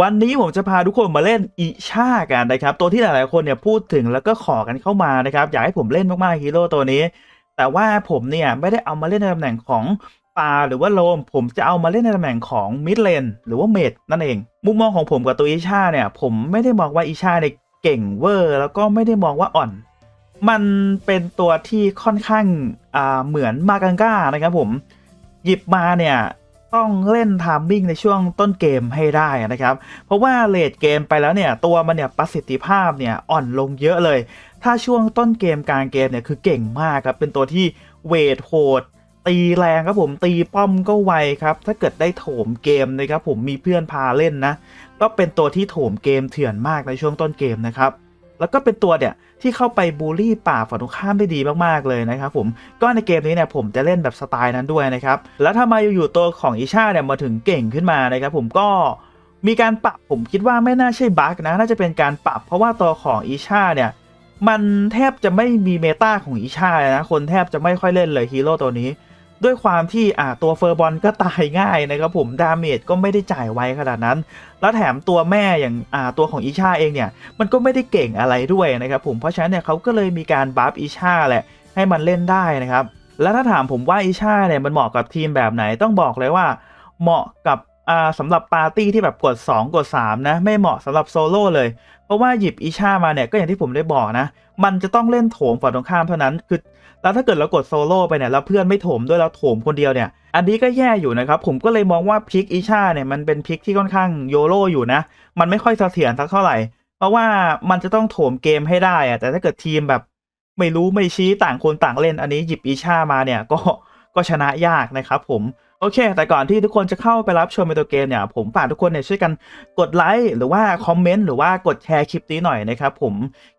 วันนี้ผมจะพาทุกคนมาเล่นอิชากันนะครับ ตัวที่หลายๆคนเนี่ยพูดถึงแล้วก็ขอกันเข้ามานะครับ อยากให้ผมเล่นมากๆฮีโร่ตัวนี้ แต่ว่าผมเนี่ยไม่ได้เอามาเล่นในตำแหน่งของปาหรือว่าโลม ผมจะเอามาเล่นในตำแหน่งของมิดเลนหรือว่าเมดนั่นเอง มุมมองของผมกับตัวอิชาเนี่ย ผมไม่ได้มองว่าอิชาเนี่ยเก่งเวอร์ แล้วก็ไม่ได้มองว่าอ่อน มันเป็นตัวที่ค่อนข้างอ่าเหมือนมากังก้านะครับผมหยิบมาเนี่ย ต้องเล่นทามมิ่งในช่วงต้นเกมให้ได้นะครับ เพราะว่าเลดเกมไปแล้วเนี่ย ตัวมันเนี่ยประสิทธิภาพเนี่ยอ่อนลงเยอะเลย ถ้าช่วงต้นเกมกลางเกมเนี่ยคือเก่งมากครับ เป็นตัวที่เวทโหดตีแรงครับผมตีป้อมก็ไวครับ ถ้าเกิดได้โถมเกมนะครับผมมีเพื่อนพาเล่นนะ ก็เป็นตัวที่โถมเกมเถื่อนมากในช่วงต้นเกมนะครับ แล้วก็เป็นตัวเนี่ยที่เข้าไปบูลลี่ป่าฝั่งตรงข้ามได้ดีมากๆเลยนะครับผมก็ในเกมนี้เนี่ยผมจะเล่นแบบสไตล์นั้นด้วยนะครับแล้วทำไมอยู่ๆตัวของอิชาเนี่ยมาถึงเก่งขึ้นมานะครับผมก็มีการปรับผมคิดว่าไม่น่าใช่บั๊กนะน่าจะเป็นการปรับเพราะว่าตัวของอิชาเนี่ยมันแทบจะไม่มีเมตาของอิชาเลยนะคนแทบจะไม่ค่อยเล่นเลยฮีโร่ตัวนี้ ด้วยความที่อ่าตัวเฟอร์บอลก็ตายง่ายนะครับผมดาเมจก็ไม่ได้จ่ายไวขนาดนั้น แล้วแถมตัวแม่อย่างอ่าตัวของอิชาเองเนี่ยมันก็ไม่ได้เก่งอะไรด้วยนะครับผมเพราะฉะนั้นเนี่ยเขาก็เลยมีการบัฟอิชาแหละให้มันเล่นได้นะครับแล้วถ้าถามผมว่าอิชาเนี่ยมันเหมาะกับทีมแบบไหนต้องบอกเลยว่า เหมาะกับอ่าสำหรับปาร์ตี้ที่แบบกด 2 กด 3 นะ ไม่เหมาะสำหรับโซโล่เลย เพราะว่าหยิบอิชามาเนี่ยก็อย่างที่ผมได้บอกนะ มันจะต้องเล่นโถมฝั่งตรงข้ามเท่านั้น คือ แล้วถ้าเกิดเรากดโซโล่ไปเนี่ยแล้วเพื่อนไม่โถมด้วยแล้วโถมคนเดียวเนี่ย อันนี้ก็แย่อยู่นะครับ ผมก็เลยมองว่าพิกอิชาเนี่ยมันเป็นพิกที่ค่อนข้างโยโรอยู่นะ มันไม่ค่อยเสถียรสักเท่าไหร่ เพราะว่ามันจะต้องโถมเกมให้ได้อะแต่ถ้าเกิดทีมแบบ ไม่รู้ไม่ชี้ต่างคนต่างเล่น อันนี้หยิบอิชามาเนี่ยก็ก็ชนะยากนะครับผม โอเค แต่ก่อนที่ทุกคนจะเข้าไปรับชมในตัวเกมเนี่ย ผมฝากทุกคนเนี่ยช่วยกันกดไลค์หรือว่าคอมเมนต์หรือว่ากดแชร์คลิปนี้หน่อยนะครับผม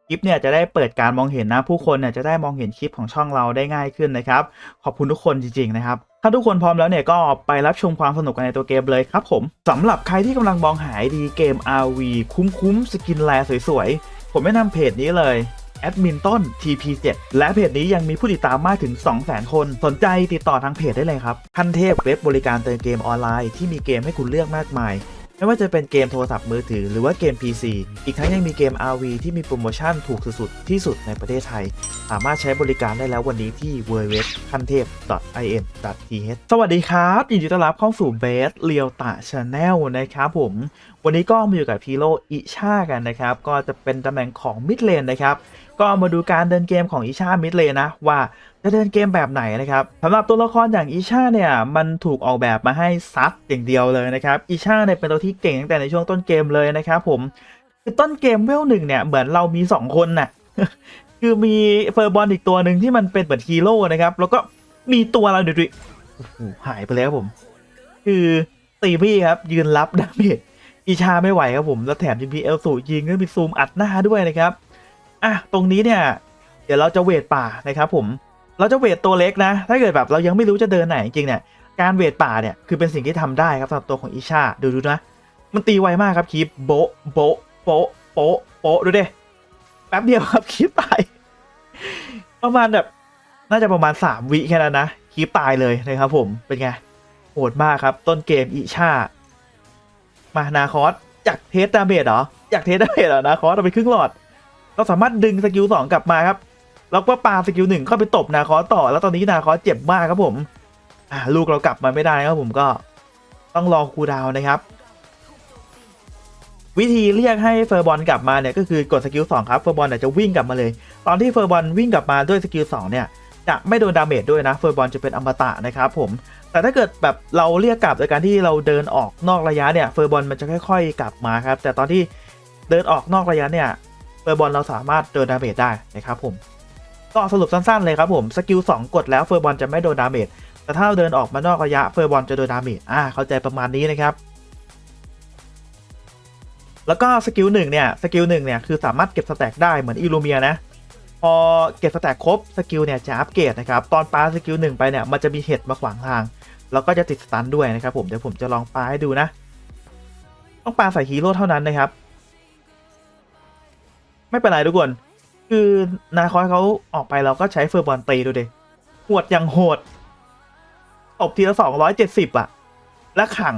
คลิปเนี่ยจะได้เปิดการมองเห็นนะ ผู้คนเนี่ยจะได้มองเห็นคลิปของช่องเราได้ง่ายขึ้นนะครับ ขอบคุณทุกคนจริงๆนะครับ ถ้าทุกคนพร้อมแล้วเนี่ยก็ไปรับชมความสนุกกันในตัวเกมเลยครับผมสำหรับใครที่กำลังมองหาดีเกม RV คุ้มๆสกินแลสวยๆผมแนะนำเพจนี้เลย แอดมินต้น TP7 และเพจนี้ยังมีผู้ติดตามมากถึง 200,000 คน สนใจติดต่อทางเพจได้เลยครับพันเทพเว็บบริการเติมเกมออนไลน์ที่มีเกมให้คุณเลือกมากมาย ไม่ว่าจะเป็นเกมโทรศัพท์มือถือหรือว่าเกม PC อีกทั้งยังมีเกม RV ที่มีโปรโมชั่นถูกสุดๆที่สุดในประเทศไทย สามารถใช้บริการได้แล้ววันนี้ที่ w w w k a n t e p i n t h สวัสดีครับยินดีต้อนรับเข้าสู่เบสเรียวตะชาแนลนะครับผมวันนี้ก็มาอยู่กับพีโรอิชากันนะครับ ก็จะเป็นตำแหน่งของมิดเลนนะครับ ก็มาดูการเดินเกมของอิชามิดเลนนะว่าจะเดินเกมแบบไหนนะครับสำหรับตัวละครอย่างอิชาเนี่ยมันถูกออกแบบมาให้ซัดอย่างเดียวเลยนะครับอิชาเนี่ยเป็นตัวที่เก่งตั้งแต่ในช่วงต้นเกมเลยนะครับผมคือต้นเกมเวลหนึ่งเนี่ยเหมือนเรามี 2 คนน่ะคือมีเฟอร์บอลอีกตัวหนึ่งที่มันเป็นเหมือนฮีโร่นะครับแล้วก็มีตัวเราดูดิหายไปแล้วผม คือตีพี่ครับยืนรับดาเมจ อิชาไม่ไหวครับผมแล้วแถมยังมีเอลสูยิงก็มีซูมอัดหน้าด้วยนะครับอะตรงนี้เนี่ย เดี๋ยวเราจะเวทป่านะครับผมเราจะเวทตัวเล็กนะ ถ้าเกิดแบบเรายังไม่รู้จะเดินไหนจริงเนี่ยการเวทป่าเนี่ยคือเป็นสิ่งที่ทำได้ครับสำหรับตัวของอิชาดูดูนะ มันตีไวมากครับคลิปโบโบะโปะโปะโปะดูดิแป๊บเดียวครับคลิปตายประมาณแบบน่าจะประมาณ 3 วิแค่นั้นนะคลิปตายเลยนะครับผมเป็นไงโหดมากครับ ต้นเกมอิชา มานาคอสจากเทสดาเมจเหรอจากเทสดาเมจเหรอนาคอสเอาไปครึ่งหลอด เราสามารถดึงสกิลสองกลับมาครับแล้วก็ปาสกิลหนึ่งเข้าไปตบนาคอสต่อ แล้วตอนนี้นาคอสเจ็บมากครับผมอ่าลูกเรากลับมาไม่ได้ครับผมก็ต้องรอคูดาวนะครับ วิธีเรียกให้เฟอร์บอลกลับมาเนี่ยก็คือกดสกิลสองครับเฟอร์บอลเนี่ยจะวิ่งกลับมาเลย ตอนที่เฟอร์บอลวิ่งกลับมาด้วยสกิลสองเนี่ย จะไม่โดนดาเมจด้วยนะเฟอร์บอลจะเป็นอมตะนะครับผมแต่ถ้าเกิดแบบเราเรียกกลับโดยการที่เราเดินออกนอกระยะเนี่ยเฟอร์บอลมันจะค่อย ๆ กลับมาครับ แต่ตอนที่เดินออกนอกระยะเนี่ยเฟอร์บอลเราสามารถโดนดาเมจได้นะครับผมก็สรุปสั้นๆเลยครับผมสกิล2กดแล้วเฟอร์บอลจะไม่โดนดาเมจแต่ถ้าเราเดินออกมานอกระยะเฟอร์บอลจะโดนดาเมจอ่าเข้าใจประมาณนี้นะครับ แล้วก็สกิลหนึ่งเนี่ยสกิลหนึ่งเนี่ยคือสามารถเก็บสแต็กได้เหมือนอิลูเมียนะ พอเก็บสแต็กครบสกิลเนี่ยจะอัปเกรดนะครับ ตอนปาสกิลหนึ่งไปเนี่ยมันจะมีเห็ดมาขวางทาง แล้วก็จะติดสตันด้วยนะครับผม เดี๋ยวผมจะลองปาให้ดูนะ ต้องปาใส่ฮีโร่เท่านั้นนะครับ ไม่เป็นไรทุกคน คือนาคอยเขาออกไปเราก็ใช้เฟอร์บอลตีดูดิหวดอย่างโหดตบทีละสองร้อยเจ็ดสิบอะและขัง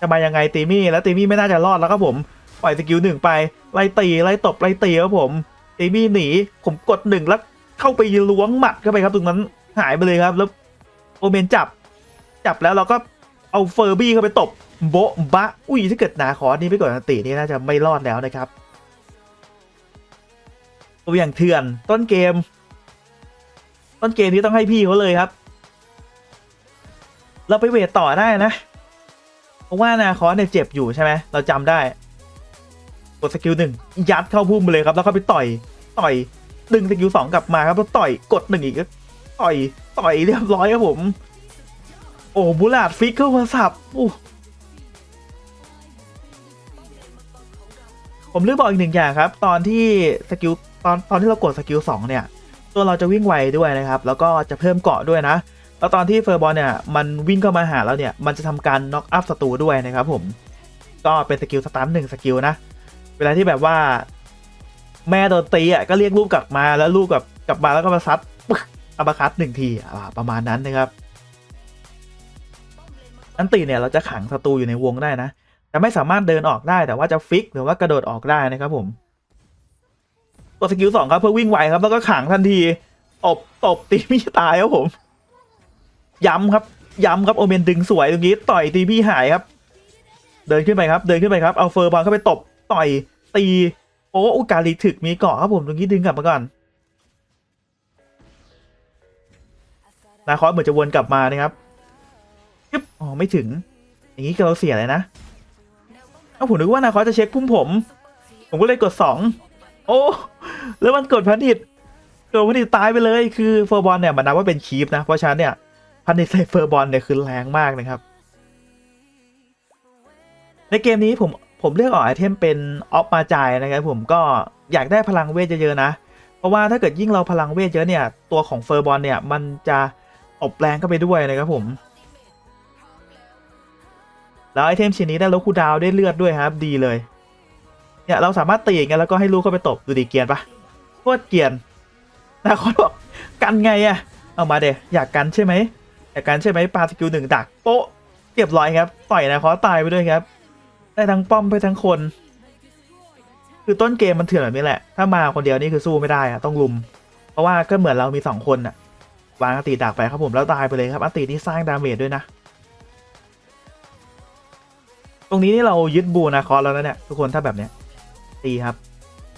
จะมายังไงตีมี่แล้วตีมี่ไม่น่าจะรอดแล้วครับผม ปล่อยสกิลหนึ่งไปไล่ตีไล่ตบไล่ตีครับผม ตีมี่หนี ผมกดหนึ่งแล้วเข้าไปล้วงหมัดเข้าไปครับ ตรงนั้นหายไปเลยครับ แล้วโอเมนจับ จับแล้วเราก็เอาเฟอร์บี้เข้าไปตบโบะบะ อุ้ยถ้าเกิดหนาคอนี่ไปกดอันตินี่น่าจะไม่รอดแล้วนะครับตัวอย่างเถื่อนต้นเกม ต้นเกมที่ต้องให้พี่เขาเลยครับ เราไปเวทต่อได้นะ เพราะว่านาคอเนี่ยเจ็บอยู่ใช่ไหมเราจำได้ กดสกิลหนึ่งยัดเข้าพุ่มไปเลยครับ แล้วก็ไปต่อยต่อย ดึงสกิลสองกลับมาครับแล้วต่อยกดหนึ่งอีกต่อยต่อยเรียบร้อยครับผม โอ้บุลาดฟิกเข้ามาสับโอ้ผมลืมบอกอีกหนึ่งอย่างครับ ตอนที่สกิลตอนตอนที่เรากดสกิลสองเนี่ย ตัวเราจะวิ่งไวด้วยนะครับ แล้วก็จะเพิ่มเกาะด้วยนะแล้วตอนที่เฟอร์บอลเนี่ยมันวิ่งเข้ามาหาเราเนี่ยมันจะทำการน็อกอัพศัตรูด้วยนะครับผมก็เป็นสกิลสตันหนึ่งสกิลนะ เวลาที่แบบว่า แม่โดนตีอะก็เรียกลูกกลับมาแล้วลูกกับกลับมาแล้วก็มาซัดปึ๊กอัปคัตหนึ่งทีอ่าประมาณนั้นนะครับ อันตีเนี่ยเราจะขังศัตรูอยู่ในวงได้นะแต่ไม่สามารถเดินออกได้แต่ว่าจะฟิกหรือว่ากระโดดออกได้นะครับผมกดสกิลสองครับเพื่อวิ่งไวครับ แล้วก็ขังทันทีตบตบตีพี่ตายครับผม ย้ำครับ ย้ำครับโอเมนดึงสวยตรงนี้ต่อยตีพี่หายครับ เดินขึ้นไปครับ เดินขึ้นไปครับเอาเฟอร์บอลเข้าไปตบ ต่อยตีโอ้อุกาลีถึกมีเกาะครับผมตรงนี้ดึงกลับมาก่อนนาคอสเหมือนจะวนกลับมานะครับยึบอ๋อไม่ถึง อย่างนี้ก็เราเสียเลยนะเอ้าผมนึกว่านาคอสจะเช็คพุ่มผม ผมก็เลยกดสองโอ้แล้วมันกดพันิดกดพันิดตายไปเลยคือเฟอร์บอลเนี่ยมันนับว่าเป็นคีฟนะเพราะฉะนั้นเนี่ยพันิดใส่เฟอร์บอลเนี่ยคือแรงมากนะครับในเกมนี้ผม ผมเลือกออกไอเทมเป็นออฟมาจายนะครับผมก็อยากได้พลังเวทเยอะๆนะ เพราะว่าถ้าเกิดยิ่งเราพลังเวทเยอะเนี่ย ตัวของเฟอร์บอลเนี่ย มันจะอบแรงเข้าไปด้วยนะครับผม แล้วไอเทมชิ้นนี้ได้ลดคูดาวได้เลือดด้วยครับดีเลย เนี่ยเราสามารถตีอย่างเงี้ยแล้วก็ให้ลูกเข้าไปตบดูดีเกียนปะโคตรเกียนนาคนบอกกันไงอะเอามาเดอยากกันใช่ไหมอยากกันใช่ไหมปาสกิลหนึ่งดักโป๊ะเรียบร้อยครับต่อยนาคอตายไปด้วยครับ ได้ทั้งป้อมไปทั้งคน คือต้นเกมมันเถื่อนแบบนี้แหละ ถ้ามาคนเดียวนี่คือสู้ไม่ได้อะต้องลุม เพราะว่าก็เหมือนเรามีสองคนอะวางอติดักไปครับผมแล้วตายไปเลยครับอตินี่สร้างดาเมจด้วยนะ ตรงนี้นี่เรายึดบูนาคอสแล้วนะเนี่ยทุกคนถ้าแบบเนี้ยตีครับ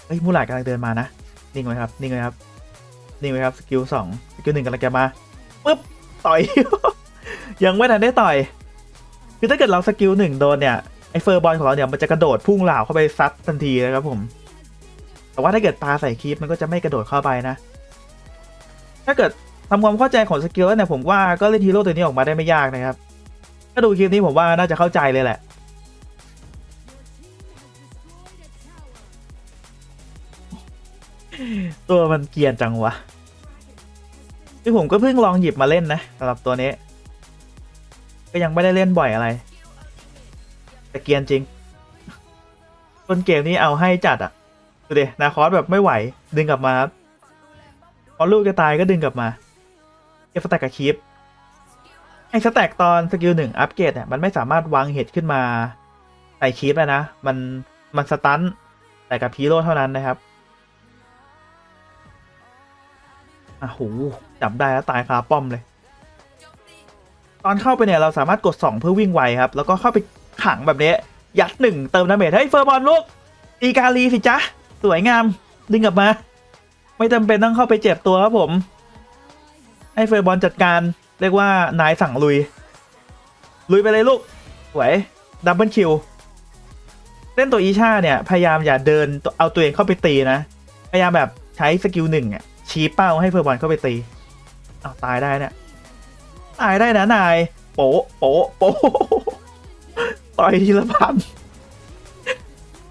เฮ้ยมูหลาดกำลังเดินมานะนิ่งไว้ครับนิ่งไว้ครับนิ่งไว้ครับสกิลสองสกิลหนึ่งกำลังจะมาปึ๊บต่อย ยังไม่ทันได้ต่อยคือถ้าเกิดเราสกิลหนึ่งโดนเนี่ย ไอเฟอร์บอลของเราเนี่ยมันจะกระโดดพุ่งเหล่าเข้าไปซัดทันทีนะครับผม แต่ว่าถ้าเกิดปาใส่คีปมันก็จะไม่กระโดดเข้าไปนะ ถ้าเกิดทำความเข้าใจของสกิลแล้วเนี่ยผมว่าก็เล่นฮีโร่ตัวนี้ออกมาได้ไม่ยากนะครับ ถ้าดูคลิปนี้ผมว่าน่าจะเข้าใจเลยแหละตัวมันเกียนจังวะที่ผมก็เพิ่งลองหยิบมาเล่นนะสำหรับตัวนี้ ก็ยังไม่ได้เล่นบ่อยอะไร แต่เกรียนจริง ต้นเกมนี้เอาให้จัดอะดูดินาคอสแบบไม่ไหว ดึงกลับมาครับพอลูกจะตายก็ดึงกลับมาเก็บสแต็กกับคีปไอ้สแต็กตอนสกิลหนึ่งอัปเกรดเนี่ยมันไม่สามารถวางเห็ดขึ้นมาใส่คีปแล้วนะ มันมันสตันแต่กับพีโร่เท่านั้นนะครับอะโหจับได้แล้วตายคาป้อมเลย ตอนเข้าไปเนี่ยเราสามารถกด 2 เพื่อวิ่งไวครับ แล้วก็เข้าไป ขังแบบนี้ ยัดหนึ่งเติมดาเมจให้เฟอร์บอลลูกตีกาลีสิจ๊ะ สวยงาม ดึงกลับมา ไม่จำเป็นต้องเข้าไปเจ็บตัวครับผม ให้เฟอร์บอลจัดการ เรียกว่านายสั่งลุย ลุยไปเลยลูก สวยดับเบิลคิวเล่นตัวอีชาเนี่ย พยายามอย่าเดินเอาตัวเองเข้าไปตีนะ พยายามแบบใช้สกิลหนึ่งอะชี้เป้าให้เฟอร์บอลเข้าไปตีอ้าตายได้เนี่ยตายได้นะนายโปะโปะโปะ ต่อยทีละพัน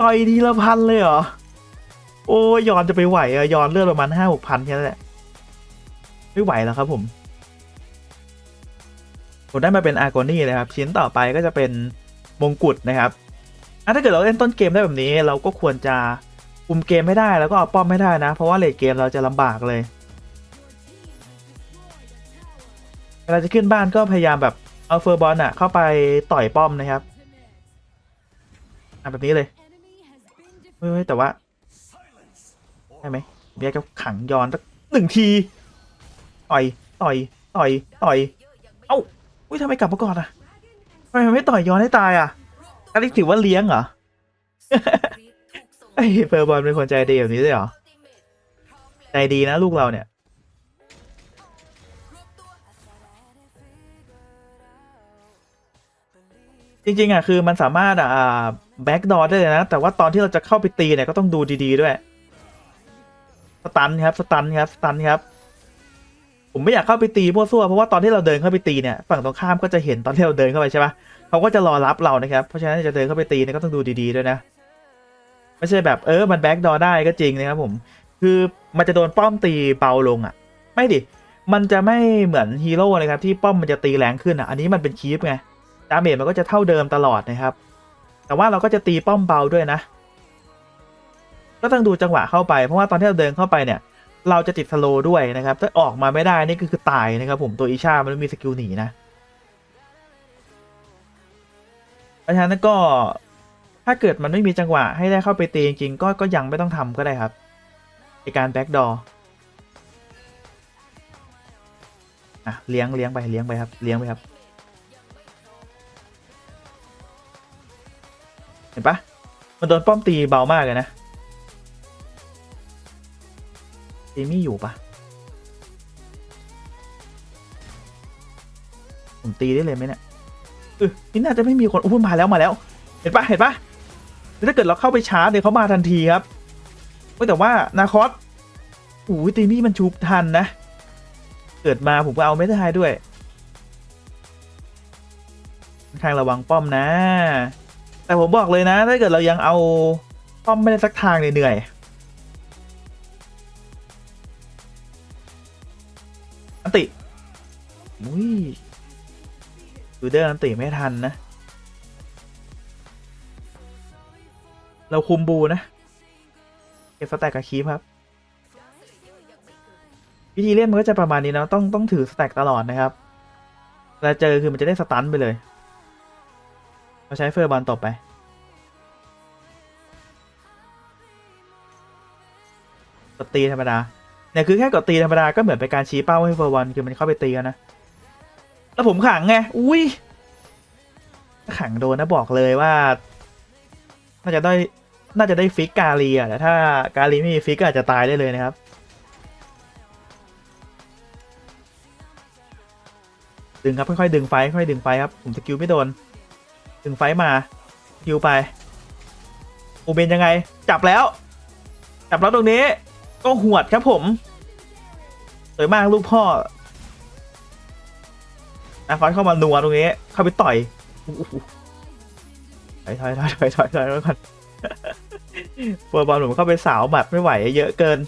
ต่อยทีละพันเลยเหรอ โอ้ยยอนจะไปไหวอะยอนเลือดประมาณห้าหกพันแค่นั้นแหละ ไม่ไหวแล้วครับผม ผมได้มาเป็นอาร์โกนี่นะครับ ชิ้นต่อไปก็จะเป็นมงกุฎนะครับอถ้าเกิดเราเล่นต้นเกมได้แบบนี้ เราก็ควรจะคุมเกมไม่ได้แล้วก็เอาป้อมไม่ได้นะ เพราะว่าเลดเกมเราจะลำบากเลยเวลาจะขึ้นบ้านก็พยายามแบบเอาเฟอร์บอลอะเข้าไปต่อยป้อมนะครับำแบบนี้เลยเฮ้ยแต่ว่าได้ไหมเบียร์ก็ขังย้อนสักหนึ่งทีต่อยต่อยต่อยต่อยเอ้าอุ้ยทำไมกลับมาก่อนอะทำไมไม่ต่อยย้อนให้ตายอะอันนี้ถือว่าเลี้ยงเหรอไอ้เฟอร์บอลเป็นคนใจดีแบบนี้ด้วยเหรอใจดีนะลูกเราเนี่ยจริงๆอะคือมันสามารถอ่า แบ็กดอร์ได้เลยนะ แต่ว่าตอนที่เราจะเข้าไปตีเนี่ยก็ต้องดูดีๆด้วย สตันครับ สตันครับ สตันครับ ผมไม่อยากเข้าไปตีมั่วซั่วเพราะว่าตอนที่เราเดินเข้าไปตีเนี่ยฝั่งตรงข้ามก็จะเห็นตอนที่เราเดินเข้าไปใช่ปะเขาก็จะรอรับเรานะครับ เพราะฉะนั้นจะเดินเข้าไปตีเนี่ยก็ต้องดูดีๆด้วยนะ ไม่ใช่แบบเออมันแบ็กดอร์ได้ก็จริงนะครับผม คือมันจะโดนป้อมตีเบาลงอะ ไม่ดิ มันจะไม่เหมือนฮีโร่เลยครับที่ป้อมมันจะตีแรงขึ้นอะ อันนี้มันเป็นคีฟไง ดาเมจมันก็จะเท่าเดิมตลอดนะครับ แต่ว่าเราก็จะตีป้อมเบาด้วยนะ ก็ต้องดูจังหวะเข้าไป เพราะว่าตอนที่เราเดินเข้าไปเนี่ย เราจะติดสโลด้วยนะครับ ถ้าออกมาไม่ได้นี่คือตายนะครับ ผมตัวอีชามันไม่มีสกิลหนีนะเพราะฉะนั้นก็ถ้าเกิดมันไม่มีจังหวะให้ได้เข้าไปตีจริงๆก็ก็ยังไม่ต้องทำก็ได้ครับในการแบ็กดออะเลี้ยงเลี้ยงไปเลี้ยงไปครับเลี้ยงไปครับ ห็นปะมันโดนป้อมตีเบามากเลยนะตีมี่อยู่ปะผมตีได้เลยไหมเนี่ยเออนี่น่าจะไม่มีคนอุ้ยมาแล้วมาแล้ว เห็นปะเห็นปะถ้าเกิดเราเข้าไปชาร์จเนี่ยเขามาทันทีครับแต่ว่านาคอสโอ้ยตีมี่มันชุบทันนะ เกิดมาผมก็เอาไม่ได้ด้วยค่อนข้างระวังป้อมนะ แต่ผมบอกเลยนะ ถ้าเกิดเรายังเอาป้อมไม่ได้สักทางเนี่ยเหนื่อยอันติอุ้ยดูเดอร์อันติไม่ทันนะ เราคุมบูนะ เก็บสแต็กกับคีฟครับ วิธีเล่นมันก็จะประมาณนี้นะต้องต้องถือสแต็กตลอดนะครับเวลาเจอคือมันจะได้สตันไปเลย เราใช้เฟอร์บอลตบไป กดตีธรรมดา เนี่ยคือแค่กดตีธรรมดาก็เหมือนเป็นการชี้เป้าให้เฟอร์บอลคือมันเข้าไปตีกันนะ แล้วผมขังไง อุ้ยขังโดนนะบอกเลยว่า น่าจะได้ น่าจะได้ฟิกกาลีอะแต่ถ้ากาลีไม่มีฟิกก็อาจจะตายได้เลยนะครับดึงครับค่อยๆดึงไฟค่อยๆดึงไฟครับผมสกิลไม่โดน งไฟมาสกิลไปโอเบนยังไง จับแล้ว จับแล้วตรงนี้ ก็หวดครับผมสวยมากลูกพ่ออาฟอนเข้ามานัวตรงนี้ เข้าไปต่อยถอยถอยถอยถอยถอยถอยไว้ก่อนเฟอร์บอลผมเข้าไปสาวบัดไม่ไหว เยอะเกิน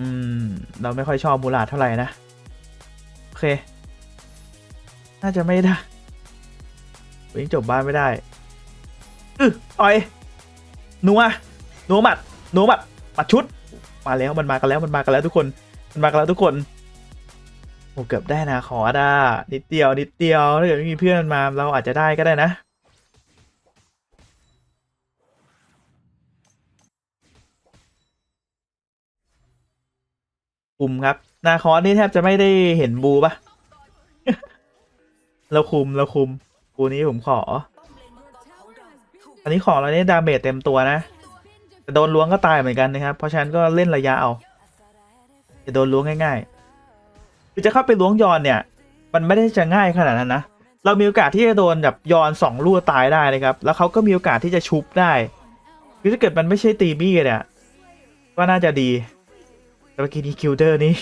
อืม เราไม่ค่อยชอบมูลาดเท่าไหร่นะ เค น่าจะไม่ได้ยังจบบ้านไม่ได้อือต่อยนัวนัวหมัดนัวหมัดหมัดชุด มาแล้วมันมากันแล้วมันมากันแล้วทุกคน มันมากันแล้วทุกคนโอ้เกือบได้นะขอด้านิดเดียวนิดเดียวถ้าเกิดไม่มีเพื่อนมาเราอาจจะได้ก็ได้นะคุมครับ นาคอสนี่แทบจะไม่ได้เห็นบูปะเราคุมเราคุมบูนี้ผมขอ อันนี้ของเราเนี่ยดาเมจเต็มตัวนะแต่โดนล้วงก็ตายเหมือนกันนะครับ เพราะฉะนั้นก็เล่นระยะเอา จะโดนล้วงง่ายๆคือจะเข้าไปล้วงยอนเนี่ย มันไม่ได้จะง่ายขนาดนั้นนะ เรามีโอกาสที่จะโดนแบบยอนสองลูกตายได้นะครับ แล้วเขาก็มีโอกาสที่จะชุบได้คือถ้าเกิดมันไม่ใช่ตีบี้เนี่ย ก็น่าจะดี แต่เมื่อกี้นี้คิวเดอร์นี่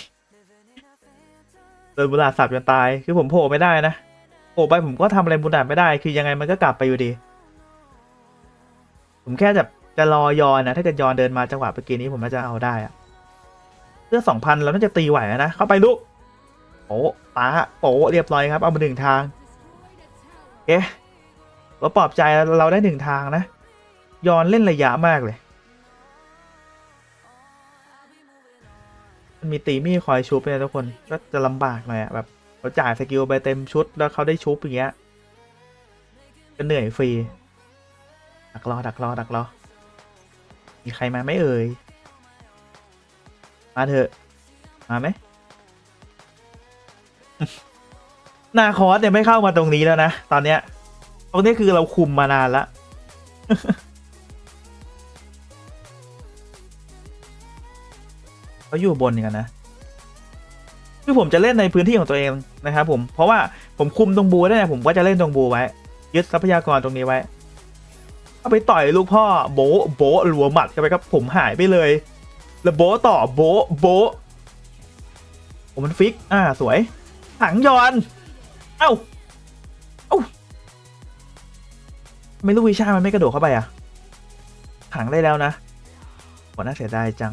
นบุลาสับจนตาย คือผมโผล่ไม่ได้นะโผล่ไปผมก็ทำอะไรบุลาไม่ได้ คือยังไงมันก็กลับไปอยู่ดี ผมแค่จะจะรอยอนนะถ้าเกิดยอนเดินมาจังหวะเมื่อกี้นี้ผมน่าจะเอาได้อะเลือสองพันเราน่าจะตีไหวนะเข้าไปลูกโอ้ตาโอ้เรียบร้อยครับ เอามาหนึ่งทางเอ๊ะเราปลอบใจเราได้หนึ่งทางนะ ยอนเล่นระยะมากเลย มีตีมี่คอยชุบเนี่ยทุกคนก็จะลำบากหน่อยอะแบบเขาจ่ายสกิลไปเต็มชุดแล้วเขาได้ชุบอย่างเงี้ยก็เหนื่อยฟรีดักรอดักรอดักรอมีใครมาไหมเอ่ยมาเถอะมาไหมนาคอสเนี่ยไม่เข้ามาตรงนี้แล้วนะ ตอนเนี้ย ตรงนี้คือเราคุมมานานละ เขาอยู่บนอยู่กันนะ คือผมจะเล่นในพื้นที่ของตัวเองนะครับผม เพราะว่าผมคุมตรงบูได้นี่ยผมก็จะเล่นตรงบูไว้ ยึดทรัพยากรตรงนี้ไว้เอาไปต่อยลูกพ่อโบโบหลัวหมัดกันไปครับผมหายไปเลย แล้วโบต่อโบโบผมมันฟิก อ่าสวยถังยอน เอ้า เอ้าไม่ลูกวิชามันไม่กระโดดเข้าไปอะถังได้แล้วนะโหน่าเสียดายจัง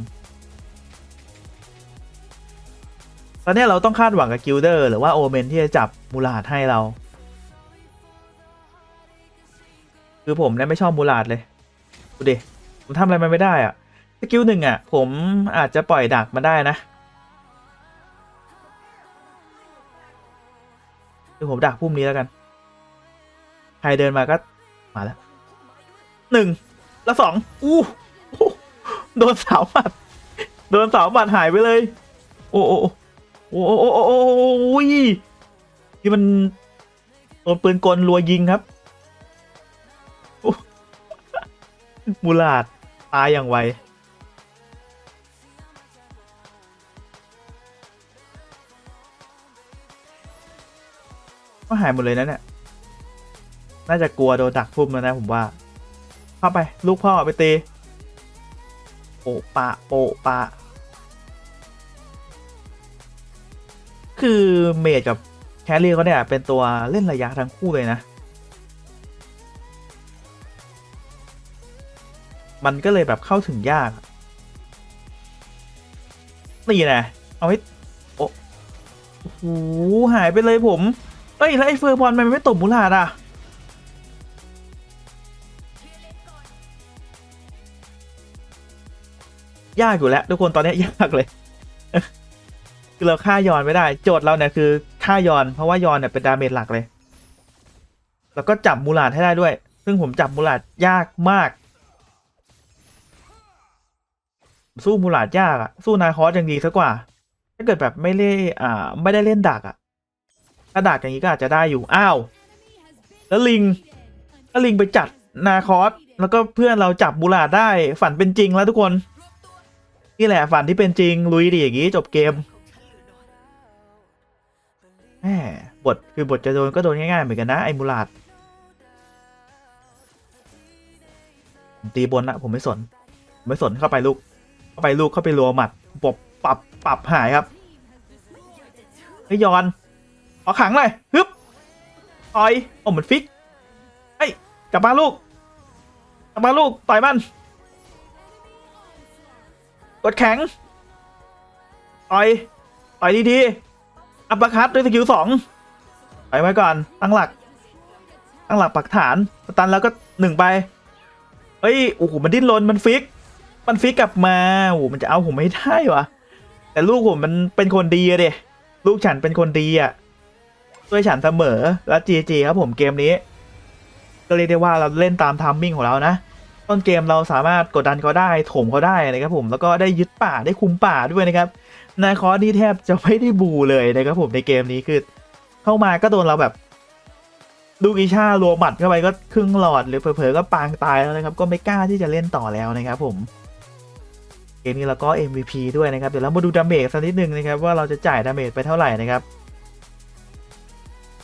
ตอนนี้เราต้องคาดหวังกับกิลเดอร์หรือว่าโอเมนที่จะจับมูลาดให้เรา คือผมเนี่ยไม่ชอบมูลาดเลยดูดิผมทำอะไรมันไม่ได้อะสกิลหนึ่งอะผมอาจจะปล่อยดักมาได้นะคือผมดักพุ่มนี้แล้วกัน ใครเดินมาก็มาแล้วหนึ่งแล้วสองอู้โดนสาหมัด โดนสาหมัดหายไปเลย โอ้โอ้ โอ้โอ้โอ้โอ้ยที่มันโดนปืนกลรัวยิงครับมูลาดตายอย่างไวก็หายหมดเลยนะเนี่ย น่าจะกลัวโดนดักพุ่มแล้วนะผมว่า เข้าไป ลูกพ่อไปตีโปะปะโปะปะ คือเมดกับแครี่เขาเนี่ยเป็นตัวเล่นระยะทั้งคู่เลยนะ มันก็เลยแบบเข้าถึงยากนี่นะเอาให้โอ้โหหายไปเลยผมเอ้ยแล้วไอ้เฟอร์บอลมันไม่ตบมูลาดอะยากอยู่แล้วทุกคนตอนนี้ยากเลย เราฆ่ายอนไม่ได้ โจทย์เราเนี่ยคือฆ่ายอน เพราะว่ายอนเนี่ยเป็นดาเมจหลักเลย แล้วก็จับมูลาดให้ได้ด้วย ซึ่งผมจับมูลาดยากมาก สู้มูลาดยากอะสู้นาคอสยังดีซะกว่า ถ้าเกิดแบบไม่เล่อ่า ไม่ได้เล่นดักอะถ้าดักอย่างนี้ก็อาจจะได้อยู่ อ้าว แล้วลิงแล้วลิงไปจัดนาคอสแล้วก็เพื่อนเราจับมูลาดได้ฝันเป็นจริงแล้วทุกคน นี่แหละฝันที่เป็นจริงลุยดีอย่างนี้จบเกม บทคือบทจะโดนก็โดนง่ายๆเหมือนกันนะ ไอ้มูลาดผมตีบนนะผมไม่สน ไม่สนเข้าไปลูก เข้าไปลูกเข้าไปรัวหมัดปรบปรับปรับหายครับไอ้ยอนขอขังเลยฮึบต่อยโอ้เหมือนฟิกเฮ้ยกลับมาลูกกลับมาลูกต่อยมันกดแข็งต่อยต่อยดีๆ อัปคัตด้วยสกิลสองไปไว้ก่อน ตั้งหลัก ตั้งหลักปักฐานสตันแล้วก็หนึ่งไปเฮ้ย โอ้โห มันดิ้นรน มันฟิก มันฟิกกลับมา โอ้โห มันจะเอาผมไม่ได้วะแต่ลูกผมมันเป็นคนดีอะเดลูกฉันเป็นคนดีอะช่วยฉันเสมอ แล้วจีจีครับผมเกมนี้ ก็เรียกได้ว่าเราเล่นตามทัมมิ่งของเรานะ ต้นเกมเราสามารถกดดันเขาได้ถมเขาได้นะครับผมแล้วก็ได้ยึดป่าได้คุมป่าด้วยนะครับนาคอสนี่แทบจะไม่ได้บูเลยนะครับผมในเกมนี้คือเข้ามาก็โดนเราแบบ ดูกิชารัวหมัดเข้าไปก็ครึ่งหลอดหรือเผลอๆก็ปางตายแล้วนะครับ ก็ไม่กล้าที่จะเล่นต่อแล้วนะครับผมเกมนี้เราก็ MVP ด้วยนะครับเดี๋ยวเรามาดูดาเมจสักนิดนึงนะครับว่าเราจะจ่ายดาเมจไปเท่าไหร่นะครับ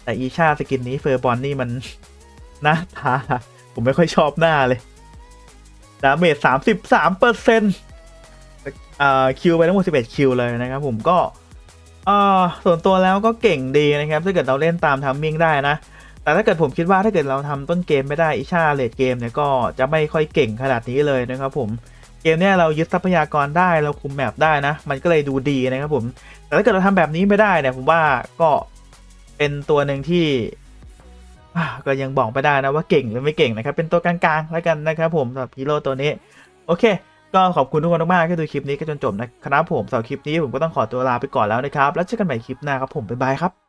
แต่อีชาสกินนี้เฟอร์บอลนี่มันหน้าตาผมไม่ค่อยชอบหน้าเลย ดาเมจสามสิบสามเปอร์เซ็นต์คิวไปทั้งหมดสิบเอ็ดคิวเลยนะครับผมก็ส่วนตัวแล้วก็เก่งดีนะครับ ถ้าเกิดเราเล่นตามทัมมิ่งได้นะ แต่ถ้าเกิดผมคิดว่าถ้าเกิดเราทำต้นเกมไม่ได้อิชาเลดเกมเนี่ยก็จะไม่ค่อยเก่งขนาดนี้เลยนะครับผมเกมเนี้ยเรายึดทรัพยากรได้เราคุมแมปได้นะ มันก็เลยดูดีนะครับผม แต่ถ้าเกิดเราทำแบบนี้ไม่ได้เนี่ยผมว่าก็เป็นตัวหนึ่งที่ ก็ยังบอกไม่ได้นะว่าเก่งหรือไม่เก่งนะครับเป็นตัวกลางๆแล้วกันนะครับผมสำหรับฮีโร่ตัวนี้ โอเค ก็ขอบคุณทุกคนมากๆที่ดูคลิปนี้ก็จนจบนะครับผมสำหรับคลิปนี้ผมก็ต้องขอตัวลาไปก่อนแล้วนะครับแล้วเจอกันใหม่คลิปหน้าครับผมบ๊ายบายครับ